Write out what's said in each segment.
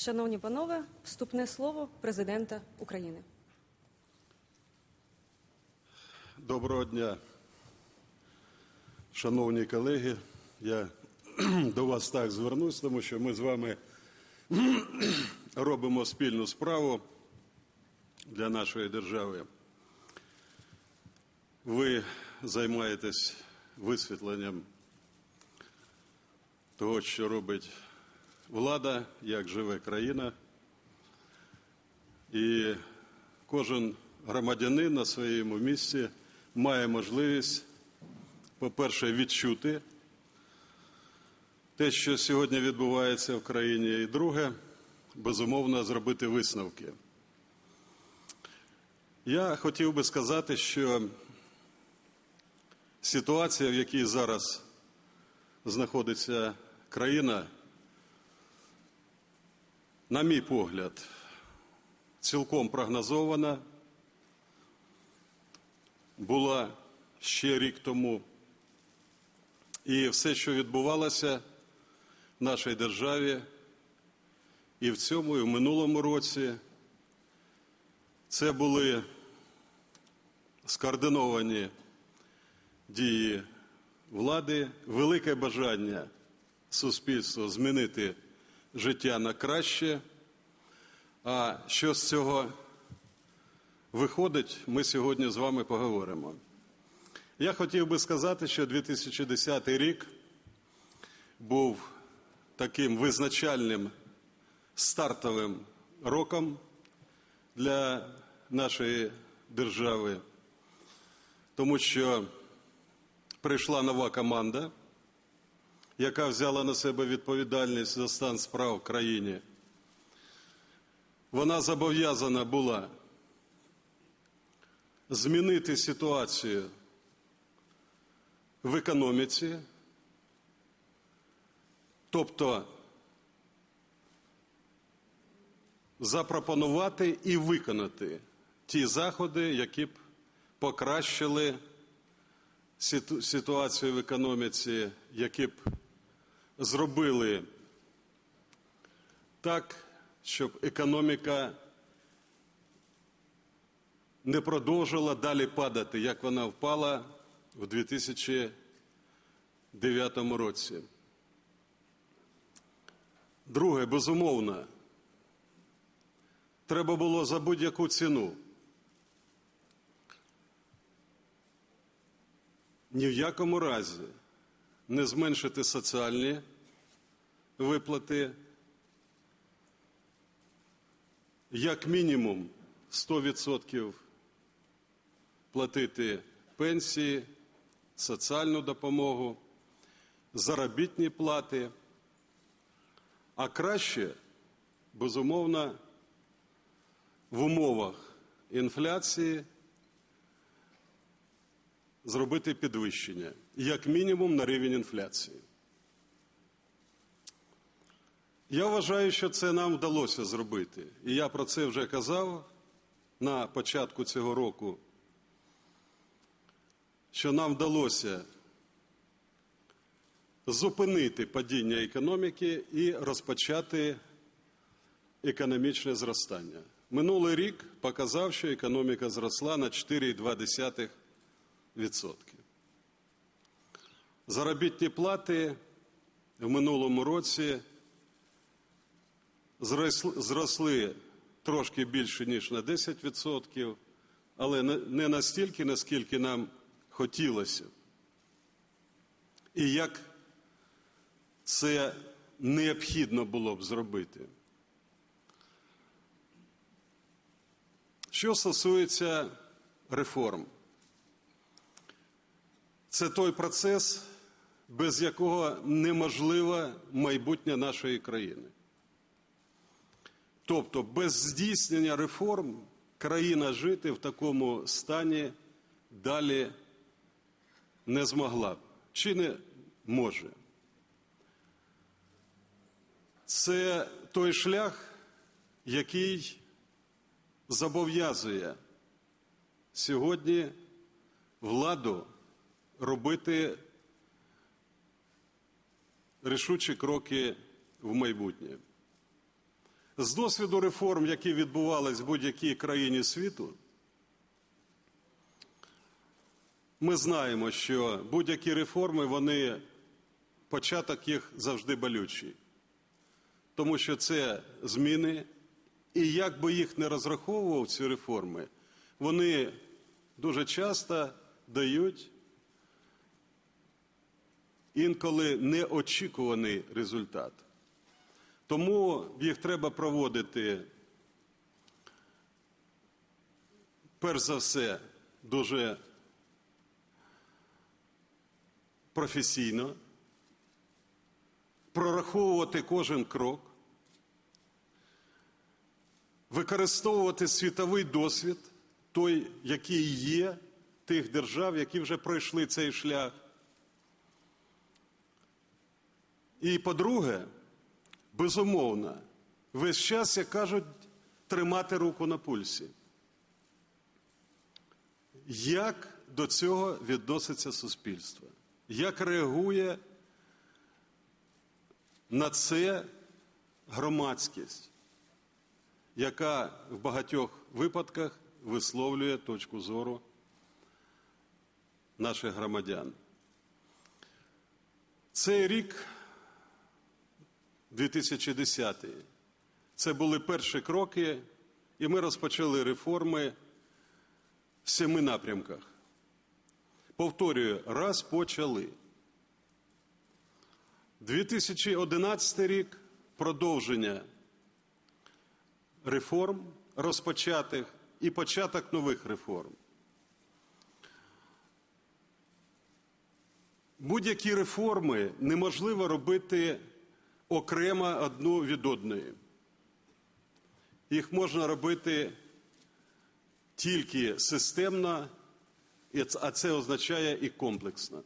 Шановні панове, вступне слово президента України. Доброго дня, шановні колеги. Я до вас так звернусь, тому що ми з вами робимо спільну справу для нашої держави. Ви займаєтесь висвітленням того, що робить влада, як живе країна. І кожен громадянин на своєму місці має можливість, по-перше, відчути те, що сьогодні відбувається в країні, і друге, безумовно, зробити висновки. Я хотів би сказати, що ситуація, в якій зараз знаходиться країна, на мій погляд, цілком прогнозована, була ще рік тому. І все, що відбувалося в нашій державі, і в цьому, і в минулому році, це були скоординовані дії влади, велике бажання суспільства змінити життя на краще. А що з цього виходить, ми сьогодні з вами поговоримо. Я хотів би сказати, що 2010 рік був таким визначальним стартовим роком для нашої держави, тому що прийшла нова команда, яка взяла на себе відповідальність за стан справ в країні. Вона зобов'язана була змінити ситуацію в економіці, тобто запропонувати і виконати ті заходи, які б покращили ситуацію в економіці, які б зробили так, щоб економіка не продовжила далі падати, як вона впала в 2009 році. Друге, безумовно, треба було за будь-яку ціну. Ні в якому разі не зменшити соціальні виплати, як мінімум 100% платити пенсії, соціальну допомогу, заробітні плати, а краще, безумовно, в умовах інфляції зробити підвищення, як мінімум на рівень інфляції. Я вважаю, що це нам вдалося зробити. І я про це вже казав на початку цього року, що нам вдалося зупинити падіння економіки і розпочати економічне зростання. Минулий рік показав, що економіка зросла на 4,2%. Заробітні плати в минулому році зросли, трошки більше, ніж на 10%, але не- настільки, наскільки нам хотілося. І як це необхідно було б зробити. Що стосується реформ, це той процес, без якого неможливе майбутнє нашої країни. Тобто без здійснення реформ країна жити в такому стані далі не змогла чи не може. Це той шлях, який зобов'язує сьогодні владу робити рішучі кроки в майбутнє. З досвіду реформ, які відбувались в будь-якій країні світу, ми знаємо, що будь-які реформи, вони початок їх завжди болючий. Тому що це зміни, і як би їх не розраховував ці реформи, вони дуже часто дають інколи неочікуваний результат. Тому їх треба проводити, перш за все, дуже професійно, прораховувати кожен крок, використовувати світовий досвід, той, який є, тих держав, які вже пройшли цей шлях. І по-друге, безумовно, весь час, як кажуть, тримати руку на пульсі. Як до цього відноситься суспільство? Як реагує на це громадськість, яка в багатьох випадках висловлює точку зору наших громадян? Цей рік 2010 це були перші кроки, і ми розпочали реформи в семи напрямках. Повторюю, раз почали. 2011 рік продовження реформ розпочатих і початок нових реформ. Будь-які реформи неможливо робити окремо одну від одної. Їх можна робити тільки системно, а це означає і комплексно.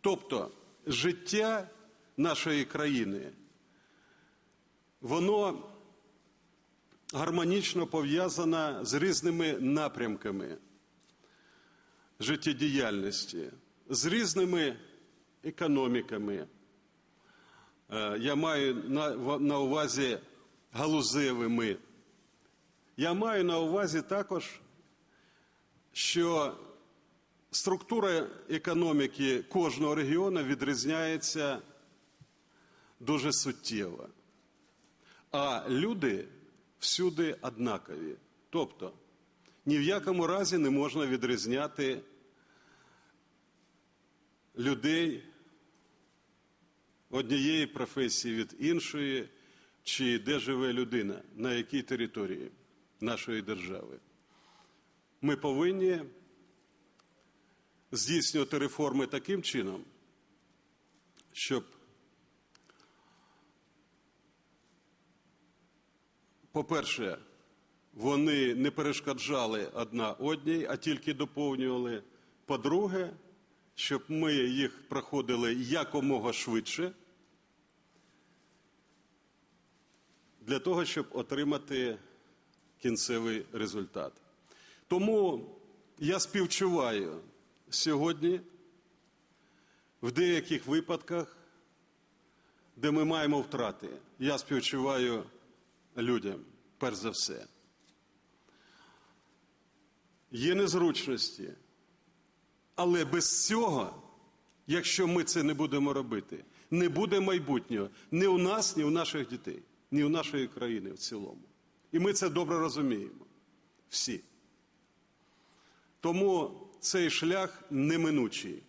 Тобто життя нашої країни, воно гармонічно пов'язане з різними напрямками життєдіяльності, з різними економіками. Е, Я маю на, увазі галузевими. Я маю на увазі також, що структура економіки кожного регіону відрізняється дуже суттєво. А люди всюди однакові. Тобто ні в якому разі не можна відрізняти людей однієї професії від іншої, чи де живе людина, на якій території нашої держави. Ми повинні здійснювати реформи таким чином, щоб, по-перше, вони не перешкоджали одна одній, а тільки доповнювали. По-друге, щоб ми їх проходили якомога швидше, для того, щоб отримати кінцевий результат. Тому я співчуваю сьогодні в деяких випадках, де ми маємо втрати. Я співчуваю людям, перш за все. Є незручності. Але без цього, якщо ми це не будемо робити, не буде майбутнього ні у нас, ні у наших дітей, ні у нашої країни в цілому. І ми це добре розуміємо. Всі. Тому цей шлях неминучий.